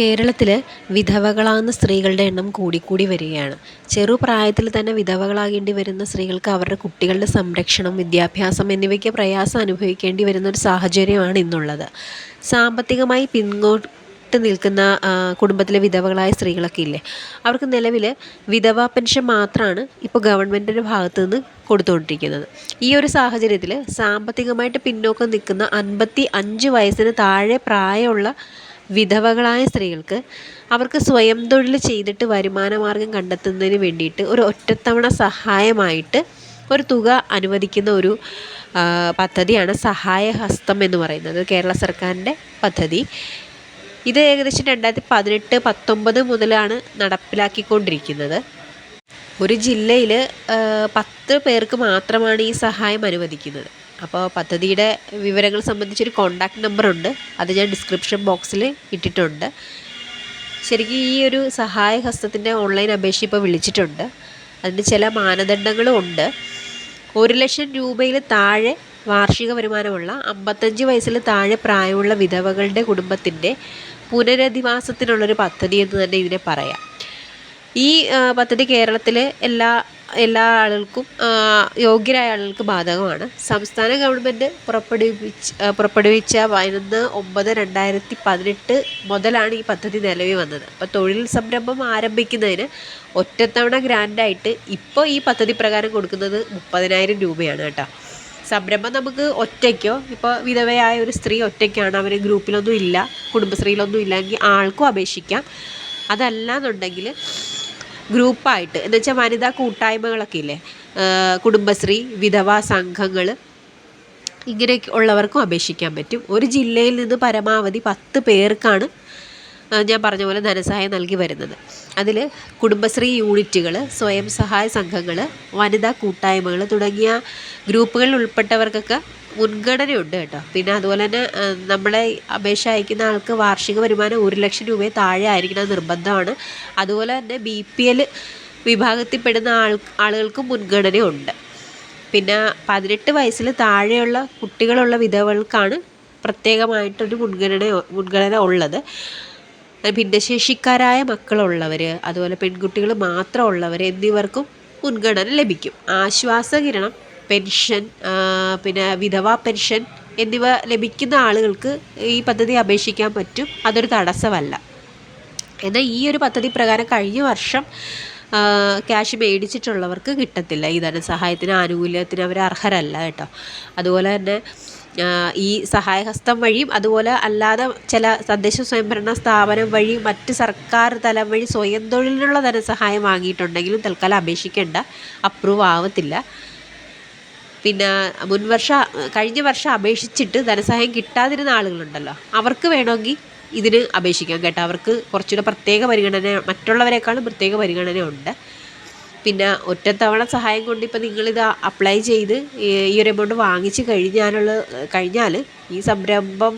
കേരളത്തിൽ വിധവകളാകുന്ന സ്ത്രീകളുടെ എണ്ണം കൂടിക്കൂടി വരികയാണ്. ചെറുപ്രായത്തിൽ തന്നെ വിധവകളാകേണ്ടി വരുന്ന സ്ത്രീകൾക്ക് അവരുടെ കുട്ടികളുടെ സംരക്ഷണം വിദ്യാഭ്യാസം എന്നിവയ്ക്ക് പ്രയാസം അനുഭവിക്കേണ്ടി വരുന്ന ഒരു സാഹചര്യമാണ് ഇന്നുള്ളത്. സാമ്പത്തികമായി പിന്നോട്ട് നിൽക്കുന്ന കുടുംബത്തിലെ വിധവകളായ സ്ത്രീകളൊക്കെ ഇല്ലേ? അവർക്ക് നിലവിൽ വിധവാ പെൻഷൻ മാത്രമാണ് ഇപ്പോൾ ഗവൺമെന്റിന്റെ ഭാഗത്ത് നിന്ന് കൊടുത്തുകൊണ്ടിരിക്കുന്നത് ഈ ഒരു സാഹചര്യത്തിൽ സാമ്പത്തികമായിട്ട് പിന്നോക്കം നിൽക്കുന്ന അൻപത്തി അഞ്ച് വയസ്സിന് താഴെ പ്രായമുള്ള വിധവകളായ സ്ത്രീകൾക്ക് അവർക്ക് സ്വയം തൊഴിൽ ചെയ്തിട്ട് വരുമാനമാർഗം കണ്ടെത്തുന്നതിന് വേണ്ടിയിട്ട് ഒരു ഒറ്റത്തവണ സഹായമായിട്ട് ഒരു തുക അനുവദിക്കുന്ന ഒരു പദ്ധതിയാണ് സഹായഹസ്തം എന്ന് പറയുന്നത്. കേരള സർക്കാരിന്റെ പദ്ധതി. ഇത് ഏകദേശം രണ്ടായിരത്തി പതിനെട്ട് പത്തൊമ്പത് മുതലാണ് നടപ്പിലാക്കിക്കൊണ്ടിരിക്കുന്നത്. ഒരു ജില്ലയിൽ പത്ത് പേർക്ക് മാത്രമാണ് ഈ സഹായം അനുവദിക്കുന്നത്. അപ്പോൾ പദ്ധതിയുടെ വിവരങ്ങൾ സംബന്ധിച്ചൊരു കോണ്ടാക്ട് നമ്പറുണ്ട് അത് ഞാൻ ഡിസ്ക്രിപ്ഷൻ ബോക്സിൽ ഇട്ടിട്ടുണ്ട്. ശരിക്കും ഈ ഒരു സഹായ ഹസ്തത്തിന്റെ ഓൺലൈൻ അപേക്ഷ ഇപ്പോൾ വിളിച്ചിട്ടുണ്ട്. അതിന് ചില മാനദണ്ഡങ്ങളും ഉണ്ട്. ഒരു ലക്ഷം രൂപയിൽ താഴെ വാർഷിക വരുമാനമുള്ള അമ്പത്തഞ്ച് വയസ്സിൽ താഴെ പ്രായമുള്ള വിധവകളുടെ കുടുംബത്തിന്റെ പുനരധിവാസത്തിനുള്ളൊരു പദ്ധതി എന്ന് തന്നെ ഇതിനെ പറയാം. ഈ പദ്ധതി കേരളത്തിലെ എല്ലാ എല്ലാ ആളുകൾക്കും യോഗ്യരായ ആളുകൾക്ക് ബാധകമാണ്. സംസ്ഥാന ഗവൺമെന്റ് പുറപ്പെടുവിച്ച് പുറപ്പെടുവിച്ച പതിനൊന്ന് ഒമ്പത് രണ്ടായിരത്തി പതിനെട്ട് മുതലാണ് ഈ പദ്ധതി നിലവിൽ വന്നത്. അപ്പോൾ തൊഴിൽ സംരംഭം ആരംഭിക്കുന്നതിന് ഒറ്റത്തവണ ഗ്രാൻഡായിട്ട് ഇപ്പോൾ ഈ പദ്ധതി പ്രകാരം കൊടുക്കുന്നത് മുപ്പതിനായിരം രൂപയാണ് കേട്ടോ. സംരംഭം നമുക്ക് ഒറ്റയ്ക്കോ ഇപ്പോൾ വിധവയായ ഒരു സ്ത്രീ ഒറ്റയ്ക്കാണ് അവർ ഗ്രൂപ്പിലൊന്നും ഇല്ല കുടുംബശ്രീയിലൊന്നും ഇല്ലെങ്കിൽ ആൾക്കും അപേക്ഷിക്കാം. അതല്ല എന്നുണ്ടെങ്കിൽ ഗ്രൂപ്പായിട്ട്. എന്ന് വെച്ചാൽ വനിതാ കൂട്ടായ്മകളൊക്കെ ഇല്ലേ? കുടുംബശ്രീ വിധവാ സംഘങ്ങൾ ഇങ്ങനെയൊക്കെ ഉള്ളവർക്കും അപേക്ഷിക്കാൻ പറ്റും. ഒരു ജില്ലയിൽ നിന്ന് പരമാവധി പത്ത് പേർക്കാണ് ഞാൻ പറഞ്ഞ പോലെ ധനസഹായം നൽകി വരുന്നത്. അതിൽ കുടുംബശ്രീ യൂണിറ്റുകൾ സ്വയം സഹായ സംഘങ്ങൾ വനിതാ കൂട്ടായ്മകൾ തുടങ്ങിയ ഗ്രൂപ്പുകളിൽ ഉൾപ്പെട്ടവർക്കൊക്കെ മുൻഗണനയുണ്ട് കേട്ടോ. പിന്നെ അതുപോലെ തന്നെ നമ്മളെ അപേക്ഷ അയക്കുന്ന ആൾക്ക് വാർഷിക വരുമാനം ഒരു ലക്ഷം രൂപയെ താഴെ ആയിരിക്കണം നിർബന്ധമാണ്. അതുപോലെ തന്നെ ബി പി എൽ വിഭാഗത്തിൽപ്പെടുന്ന ആൾ ആളുകൾക്കും മുൻഗണനയുണ്ട്. പിന്നെ പതിനെട്ട് വയസ്സിൽ താഴെയുള്ള കുട്ടികളുള്ള വിധവകൾക്കാണ് പ്രത്യേകമായിട്ടൊരു മുൻഗണന മുൻഗണന ഉള്ളത്. ഭിന്നശേഷിക്കാരായ മക്കളുള്ളവർ അതുപോലെ പെൺകുട്ടികൾ മാത്രമുള്ളവർ എന്നിവർക്കും മുൻഗണന ലഭിക്കും. ആശ്വാസകിരണം പെൻഷൻ പിന്നെ വിധവാ പെൻഷൻ എന്നിവ ലഭിക്കുന്ന ആളുകൾക്ക് ഈ പദ്ധതി അപേക്ഷിക്കാൻ പറ്റും. അതൊരു തടസ്സമല്ല. എന്നാൽ ഈ ഒരു പദ്ധതി പ്രകാരം കഴിഞ്ഞ വർഷം ക്യാഷ് മേടിച്ചിട്ടുള്ളവർക്ക് കിട്ടത്തില്ല. ഈ ധനസഹായത്തിന് ആനുകൂല്യത്തിന് അവർ അർഹരല്ല കേട്ടോ. അതുപോലെ തന്നെ ഈ സഹായഹസ്തം വഴിയും അതുപോലെ അല്ലാതെ ചില തദ്ദേശ സ്വയംഭരണ സ്ഥാപനം വഴി മറ്റ് സർക്കാർ തലം വഴി സ്വയം തൊഴിലിനുള്ള ധനസഹായം വാങ്ങിയിട്ടുണ്ടെങ്കിലും തൽക്കാലം അപേക്ഷിക്കേണ്ട അപ്രൂവ് ആവത്തില്ല. പിന്നെ മുൻവർഷ കഴിഞ്ഞ വർഷം അപേക്ഷിച്ചിട്ട് ധനസഹായം കിട്ടാതിരുന്ന ആളുകളുണ്ടല്ലോ അവർക്ക് വേണമെങ്കിൽ ഇതിന് അപേക്ഷിക്കാം കേട്ടോ. അവർക്ക് കുറച്ചുകൂടെ പ്രത്യേക പരിഗണന മറ്റുള്ളവരെക്കാളും പ്രത്യേക പരിഗണന ഉണ്ട് പിന്നെ ഒറ്റത്തവണ സഹായം കൊണ്ട് ഇപ്പം നിങ്ങളിത് അപ്ലൈ ചെയ്ത് ഈ ഒരു എമൗണ്ട് വാങ്ങിച്ച് കഴിഞ്ഞാലുള്ള കഴിഞ്ഞാൽ ഈ സംരംഭം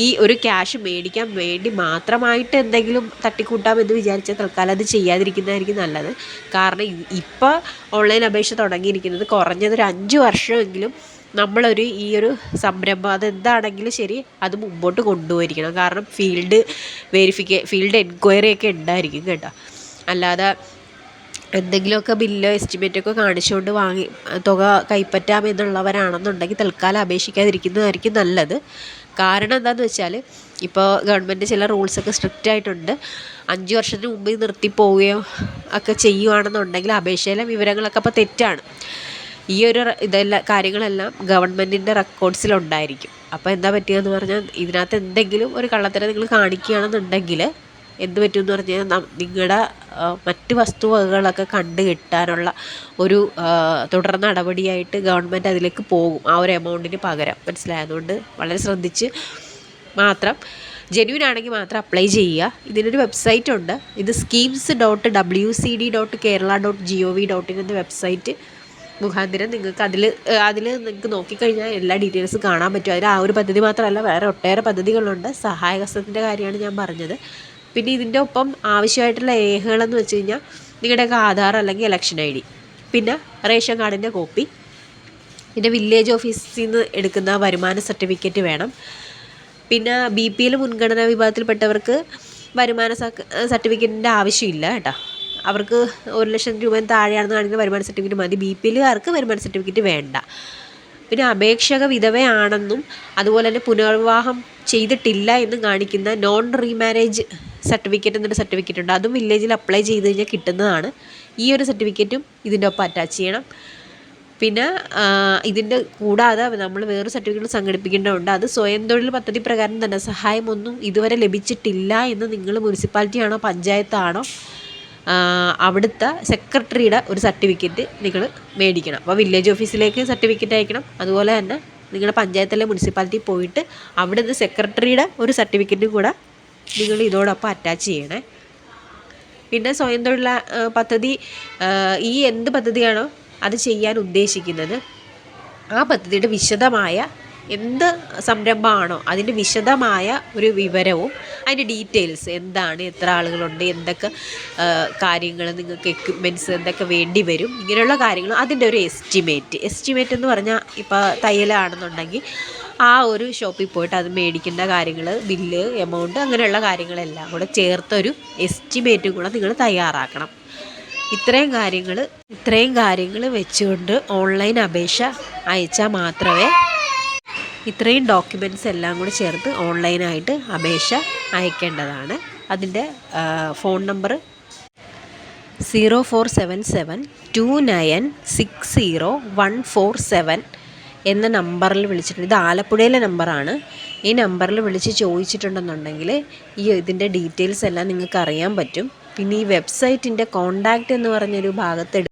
ഈ ഒരു ക്യാഷ് മേടിക്കാൻ വേണ്ടി മാത്രമായിട്ട് എന്തെങ്കിലും തട്ടിക്കൂട്ടാമെന്ന് വിചാരിച്ചാൽ തൽക്കാലം അത് ചെയ്യാതിരിക്കുന്നതായിരിക്കും നല്ലത്. കാരണം ഇപ്പോൾ ഓൺലൈൻ അപേക്ഷ തുടങ്ങിയിരിക്കുന്നത് കുറഞ്ഞത് ഒരു അഞ്ച് വർഷമെങ്കിലും നമ്മളൊരു ഈ ഒരു സംരംഭം അതെന്താണെങ്കിലും ശരി അത് മുമ്പോട്ട് കൊണ്ടുപോയിരിക്കണം. കാരണം ഫീൽഡ് വെരിഫിക്കേ ഫീൽഡ് എൻക്വയറി ഒക്കെ ഉണ്ടായിരിക്കും കേട്ടോ. അല്ലാതെ എന്തെങ്കിലുമൊക്കെ ബില്ലോ എസ്റ്റിമേറ്റൊക്കെ കാണിച്ചുകൊണ്ട് വാങ്ങി തുക കൈപ്പറ്റാം എന്നുള്ളവരാണെന്നുണ്ടെങ്കിൽ തൽക്കാലം അപേക്ഷിക്കാതിരിക്കുന്നതായിരിക്കും നല്ലത്. കാരണം എന്താണെന്ന് വെച്ചാൽ ഇപ്പോൾ ഗവൺമെന്റ് ചില റൂൾസൊക്കെ സ്ട്രിക്റ്റ് ആയിട്ടുണ്ട്. അഞ്ച് വർഷത്തിന് മുമ്പ് നിർത്തി പോവുകയോ ഒക്കെ ചെയ്യുകയാണെന്നുണ്ടെങ്കിൽ അപേക്ഷയിലെ വിവരങ്ങളൊക്കെ അപ്പോൾ തെറ്റാണ്. ഈ ഒരു ഇതെല്ലാം കാര്യങ്ങളെല്ലാം ഗവൺമെന്റിന്റെ റെക്കോർഡ്സിലുണ്ടായിരിക്കും അപ്പോൾ എന്താ പറ്റുകയെന്ന് പറഞ്ഞാൽ ഇതിനകത്ത് എന്തെങ്കിലും ഒരു കള്ളത്തരം നിങ്ങൾ കാണിക്കുകയാണെന്നുണ്ടെങ്കിൽ എന്ത് പറ്റുമെന്ന് പറഞ്ഞാൽ നിങ്ങളുടെ മറ്റ് വസ്തുവകകളൊക്കെ കണ്ട് കിട്ടാനുള്ള ഒരു തുടർ നടപടിയായിട്ട് ഗവൺമെന്റ് അതിലേക്ക് പോകും ആ ഒരു എമൗണ്ടിന് പകരം. മനസ്സിലായതുകൊണ്ട് വളരെ ശ്രദ്ധിച്ച് മാത്രം ജെന്യൂൻ ആണെങ്കിൽ മാത്രം അപ്ലൈ ചെയ്യുക. ഇതിനൊരു വെബ്സൈറ്റ് ഉണ്ട്. ഇത് schemes dot W C D dot Kerala dot G O V dot in എന്ന വെബ്സൈറ്റ് മുഖാന്തിരം നിങ്ങൾക്ക് അതിൽ അതിൽ നിങ്ങൾക്ക് നോക്കിക്കഴിഞ്ഞാൽ എല്ലാ ഡീറ്റെയിൽസും കാണാൻ പറ്റും. അതിൽ ആ ഒരു പദ്ധതി മാത്രമല്ല വേറെ ഒട്ടേറെ പദ്ധതികളുണ്ട്. സഹായഹസ്തത്തിന്റെ കാര്യമാണ് ഞാൻ പറഞ്ഞത്. പിന്നെ ഇതിന്റെ ഒപ്പം ആവശ്യമായിട്ടുള്ള രേഖകളെന്ന് വെച്ച് കഴിഞ്ഞാൽ നിങ്ങളുടെയൊക്കെ ആധാർ അല്ലെങ്കിൽ ഇലക്ഷൻ ഐ ഡി പിന്നെ റേഷൻ കാർഡിന്റെ കോപ്പി പിന്നെ വില്ലേജ് ഓഫീസിൽ നിന്ന് എടുക്കുന്ന വരുമാന സർട്ടിഫിക്കറ്റ് വേണം. പിന്നെ ബി പി എൽ മുൻഗണനാ വിഭാഗത്തിൽപ്പെട്ടവർക്ക് വരുമാന സർട്ടിഫിക്കറ്റിന്റെ ആവശ്യമില്ല കേട്ടോ. അവർക്ക് ഒരു ലക്ഷം രൂപയും താഴെയാണെന്ന് കാണിക്കുന്ന വരുമാന സർട്ടിഫിക്കറ്റ് മതി. ബി പി എല്ലുകാർക്ക് വരുമാന സർട്ടിഫിക്കറ്റ് വേണ്ട. പിന്നെ അപേക്ഷക വിധവയാണെന്നും അതുപോലെ തന്നെ പുനർവിവാഹം ചെയ്തിട്ടില്ല എന്നും കാണിക്കുന്ന നോൺ റീമാരേജ് സർട്ടിഫിക്കറ്റ് എന്നൊരു സർട്ടിഫിക്കറ്റ് ഉണ്ട്. അതും വില്ലേജിൽ അപ്ലൈ ചെയ്ത് കഴിഞ്ഞാൽ കിട്ടുന്നതാണ്. ഈ ഒരു സർട്ടിഫിക്കറ്റും ഇതിന്റെ ഒപ്പം അറ്റാച്ച് ചെയ്യണം. പിന്നെ ഇതിന്റെ കൂടാതെ നമ്മൾ വേറൊരു സർട്ടിഫിക്കറ്റ് സംഘടിപ്പിക്കേണ്ടതുണ്ട്. അത് സ്വയം തൊഴിൽ പദ്ധതി പ്രകാരം ധനസഹായമൊന്നും ഇതുവരെ ലഭിച്ചിട്ടില്ല എന്ന് നിങ്ങൾ മുനിസിപ്പാലിറ്റിയാണോ പഞ്ചായത്താണോ അവിടുത്തെ സെക്രട്ടറിയുടെ ഒരു സർട്ടിഫിക്കറ്റ് നിങ്ങൾ മേടിക്കണം. അപ്പോൾ വില്ലേജ് ഓഫീസിലേക്ക് സർട്ടിഫിക്കറ്റ് അയക്കണം. അതുപോലെ തന്നെ നിങ്ങളുടെ പഞ്ചായത്തിലെ മുനിസിപ്പാലിറ്റി പോയിട്ട് അവിടുന്ന് സെക്രട്ടറിയുടെ ഒരു സർട്ടിഫിക്കറ്റും കൂടെ നിങ്ങൾ ഇതോടൊപ്പം അറ്റാച്ച് ചെയ്യണേ. പിന്നെ സ്വയം തൊഴിൽ പദ്ധതി ഈ എന്ത് പദ്ധതിയാണോ അത് ചെയ്യാൻ ഉദ്ദേശിക്കുന്നത് ആ പദ്ധതിയുടെ വിശദമായ എന്ത് സംരംഭമാണോ അതിന്റെ വിശദമായ ഒരു വിവരവും അതിന്റെ ഡീറ്റെയിൽസ് എന്താണ് എത്ര ആളുകളുണ്ട് എന്തൊക്കെ കാര്യങ്ങൾ നിങ്ങൾക്ക് എക്യുപ്മെന്റ്സ് എന്തൊക്കെ വേണ്ടി വരും ഇങ്ങനെയുള്ള കാര്യങ്ങൾ അതിന്റെ ഒരു എസ്റ്റിമേറ്റ് എസ്റ്റിമേറ്റ് എന്ന് പറഞ്ഞാൽ ഇപ്പോൾ തയ്യലാണെന്നുണ്ടെങ്കിൽ ആ ഒരു ഷോപ്പിൽ പോയിട്ട് അത് മേടിക്കേണ്ട കാര്യങ്ങൾ ബില്ല് എമൗണ്ട് അങ്ങനെയുള്ള കാര്യങ്ങളെല്ലാം കൂടെ ചേർത്തൊരു എസ്റ്റിമേറ്റും കൂടെ നിങ്ങൾ തയ്യാറാക്കണം. ഇത്രയും കാര്യങ്ങൾ ഇത്രയും കാര്യങ്ങൾ വെച്ചുകൊണ്ട് ഓൺലൈൻ അപേക്ഷ അയച്ചാൽ മാത്രമേ ഇത്രയും ഡോക്യുമെന്റ്സ് എല്ലാം കൂടി ചേർത്ത് ഓൺലൈനായിട്ട് അപേക്ഷ അയക്കേണ്ടതാണ്. അതിന്റെ phone number zero four seven seven two nine six zero one four seven എന്ന നമ്പറിൽ വിളിച്ചിട്ടുണ്ട്. ഇത് ആലപ്പുഴയിലെ നമ്പറാണ്. ഈ നമ്പറിൽ വിളിച്ച് ചോദിച്ചിട്ടുണ്ടെന്നുണ്ടെങ്കിൽ ഈ ഇതിന്റെ ഡീറ്റെയിൽസ് എല്ലാം നിങ്ങൾക്ക് അറിയാൻ പറ്റും. പിന്നെ ഈ വെബ്സൈറ്റിന്റെ കോണ്ടാക്റ്റ് എന്ന് പറഞ്ഞൊരു ഭാഗത്ത്